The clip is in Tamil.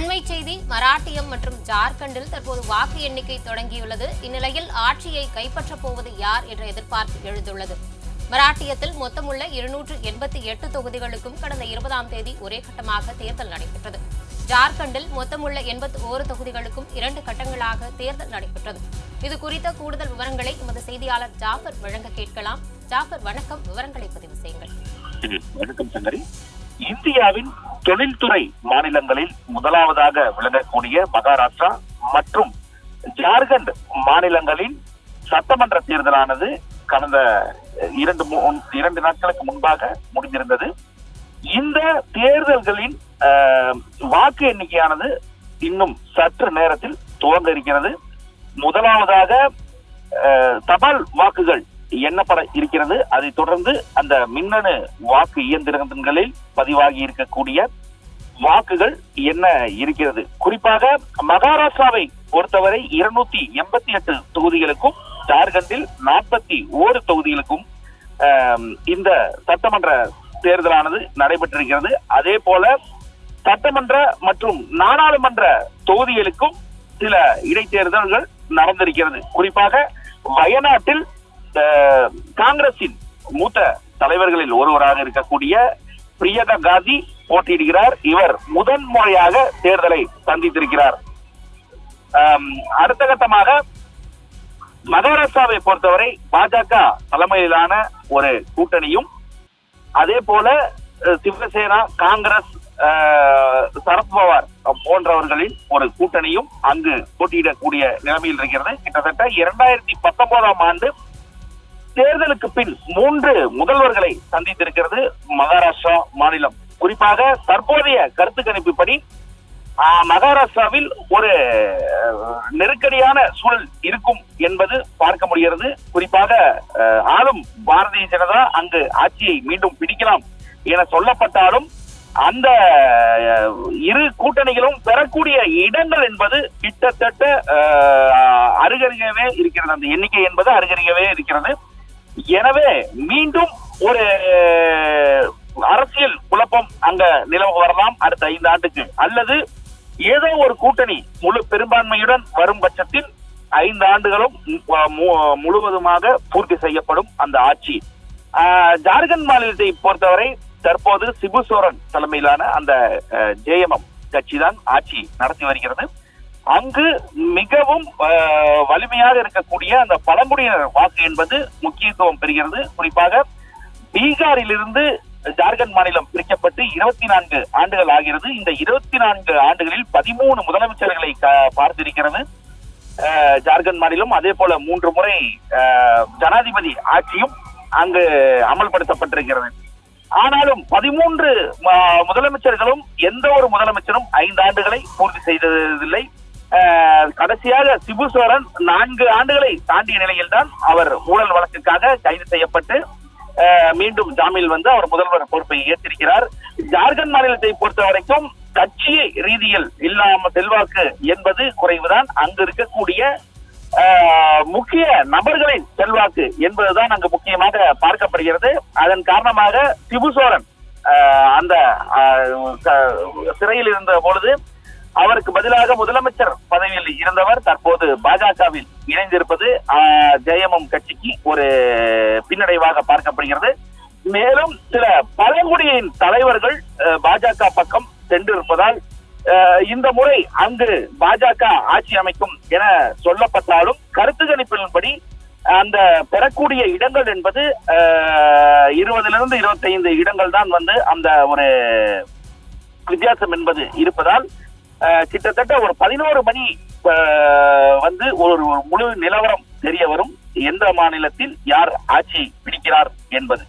அண்மை செய்தி மராட்டியம் மற்றும் ஜார்க்கண்டில் தற்போது வாக்கு எண்ணிக்கை தொடங்கியுள்ளது. இந்நிலையில் ஆட்சியை கைப்பற்றப் போவது யார் என்ற எதிர்பார்ப்பு எழுந்துள்ளது. மராட்டியத்தில் மொத்தமுள்ள இருநூற்று எண்பத்தி எட்டு தொகுதிகளுக்கும் கடந்த இருபதாம் தேதி ஒரே கட்டமாக தேர்தல் நடைபெற்றது. ஜார்க்கண்டில் மொத்தமுள்ள எண்பத்தி ஓரு தொகுதிகளுக்கும் இரண்டு கட்டங்களாக தேர்தல் நடைபெற்றது. இது குறித்த கூடுதல் விவரங்களை எமது செய்தியாளர் ஜாஃபர் வழங்க கேட்கலாம். ஜாஃபர் வணக்கம். விவரங்களை பதிவு செய்யுங்கள். வணக்கம் சங்கரி. இந்தியாவின் தொழில்துறை மாநிலங்களில் முதலாவதாக விளங்கக்கூடிய மகாராஷ்டிரா மற்றும் ஜார்க்கண்ட் மாநிலங்களின் சட்டமன்ற தேர்தலானது கடந்த இரண்டு இரண்டு நாட்களுக்கு முன்பாக முடிந்திருந்தது. இந்த தேர்தல்களின் ஆஹ், வாக்கு எண்ணிக்கையானது இன்னும் சற்று நேரத்தில் துவங்க இருக்கிறது. முதலாவதாக தபால் வாக்குகள் எண்ணப்பட இருக்கிறது. அதைத் தொடர்ந்து அந்த மின்னணு வாக்கு இயந்திரங்களில் பதிவாகி இருக்கக்கூடிய வாக்குகள் என்ன இருக்கிறது? குறிப்பாக மகாராஷ்டிராவை பொறுத்தவரை இருநூத்தி எண்பத்தி எட்டு தொகுதிகளுக்கும் ஜார்க்கண்டில் நாற்பத்தி ஓரு தொகுதிகளுக்கும் இந்த சட்டமன்ற தேர்தலானது நடைபெற்றிருக்கிறது. அதே போல சட்டமன்ற மற்றும் நாடாளுமன்ற தொகுதிகளுக்கும் சில இடைத்தேர்தல்கள் நடந்திருக்கிறது. குறிப்பாக வயநாட்டில் காங்கிரசின் மூத்த தலைவர்களில் ஒருவராக இருக்கக்கூடிய பிரியதா காந்தி போட்டியிடுகிறார். இவர் முதன் முறையாக தேர்தலை சந்தித்திருக்கிறார். அடுத்த கட்டமாக மகாராஷ்டிராவை பொறுத்தவரை பாஜக தலைமையிலான ஒரு கூட்டணியும் அதே போல சிவசேனா காங்கிரஸ் சரத்பவார் போன்றவர்களின் ஒரு கூட்டணியும் அங்கு போட்டியிடக்கூடிய நிலைமையில் இருக்கிறது. கிட்டத்தட்ட இரண்டாயிரத்தி பத்தொன்பதாம் ஆண்டு தேர்தலுக்கு பின் மூன்று முதல்வர்களை சந்தித்திருக்கிறது மகாராஷ்டிரா மாநிலம். குறிப்பாக தற்போதைய கருத்து கணிப்புப்படி மகாராஷ்டிராவில் ஒரு நெருக்கடியான சூழல் இருக்கும் என்பது பார்க்க முடிகிறது. குறிப்பாக ஆளும் பாரதிய ஜனதா அங்கு ஆட்சியை மீண்டும் பிடிக்கலாம் என சொல்லப்பட்டாலும் அந்த இரு கூட்டணிகளும் பெறக்கூடிய இடங்கள் என்பது கிட்டத்தட்ட அருகருகவே இருக்கிறது. அந்த எண்ணிக்கை என்பது அருகருகவே இருக்கிறது. எனவே மீண்டும் ஒரு அரசியல் குழப்பம் அங்க நிலவு வரலாம் அடுத்த ஐந்து ஆண்டுக்கு. அல்லது ஏதோ ஒரு கூட்டணி முழு பெரும்பான்மையுடன் வரும் பட்சத்தில் ஐந்து ஆண்டுகளும் மு- மு- முழுவதுமாக பூர்த்தி செய்யப்படும் அந்த ஆட்சி. ஜார்க்கண்ட் மாநிலத்தை பொறுத்தவரை தற்போது சிபு சோரன் தலைமையிலான அந்த ஜேஎம்எம் கட்சி தான் ஆட்சி நடத்தி வருகிறது. அங்கு மிகவும் வலிமையாக இருக்கக்கூடிய அந்த பழங்குடியினர் வாக்கு என்பது முக்கியத்துவம் பெறுகிறது. குறிப்பாக பீகாரிலிருந்து ஜார்க்கண்ட் மாநிலம் பிரிக்கப்பட்டு இருபத்தி நான்கு ஆண்டுகள் ஆகிறது. இந்த இருபத்தி நான்கு ஆண்டுகளில் பதிமூணு முதலமைச்சர்களை பார்த்திருக்கிறது. ஜார்க்கண்ட் மாநிலம் அதே போல மூன்று முறை ஜனாதிபதி ஆட்சியும் அங்கு அமல்படுத்தப்பட்டிருக்கிறது. ஆனாலும் பதிமூன்று முதலமைச்சர்களும் எந்த ஒரு முதலமைச்சரும் ஐந்து ஆண்டுகளை பூர்த்தி செய்ததில்லை. கடைசியாக சிபு சோரன் நான்கு ஆண்டுகளை தாண்டிய நிலையில்தான் அவர் ஊழல் வழக்குக்காக கைது செய்யப்பட்டு மீண்டும் ஜாமீனில் வந்து அவர் முதல்வர் பொறுப்பை ஏற்றிருக்கிறார். ஜார்க்கண்ட் மாநிலத்தை பொறுத்த வரைக்கும் கட்சி ரீதியில் இல்லாம செல்வாக்கு என்பது குறைவுதான். அங்கு இருக்கக்கூடிய ஆஹ், முக்கிய நபர்களின் செல்வாக்கு என்பதுதான் அங்கு முக்கியமாக பார்க்கப்படுகிறது. அதன் காரணமாக சிபு சோரன் அந்த சிறையில் இருந்த பொழுது அவருக்கு பதிலாக முதல் அவர் தற்போது பாஜகவில் இணைந்திருப்பது ஆஹ், ஜெயமம் கட்சிக்கு ஒரு பின்னடைவாக பார்க்கப்படுகிறது. மேலும் சில பழங்குடியின் தலைவர்கள் பாஜக பக்கம் சென்றிருப்பதால் இந்த முறை அங்கு பாஜக ஆட்சி அமைக்கும் என சொல்லப்பட்டாலும் கருத்து கணிப்பின்படி அந்த பெறக்கூடிய இடங்கள் என்பது இருபதிலிருந்து இருபத்தைந்து இடங்கள் தான் வந்து அந்த ஒரு வித்தியாசம் என்பது இருப்பதால் கிட்டத்தட்ட ஒரு பதினோரு மணி வந்து ஒரு முழு நிலவரம் தெரிய வரும். எந்த மாநிலத்தில் யார் ஆட்சி பிடிக்கிறார் என்பது.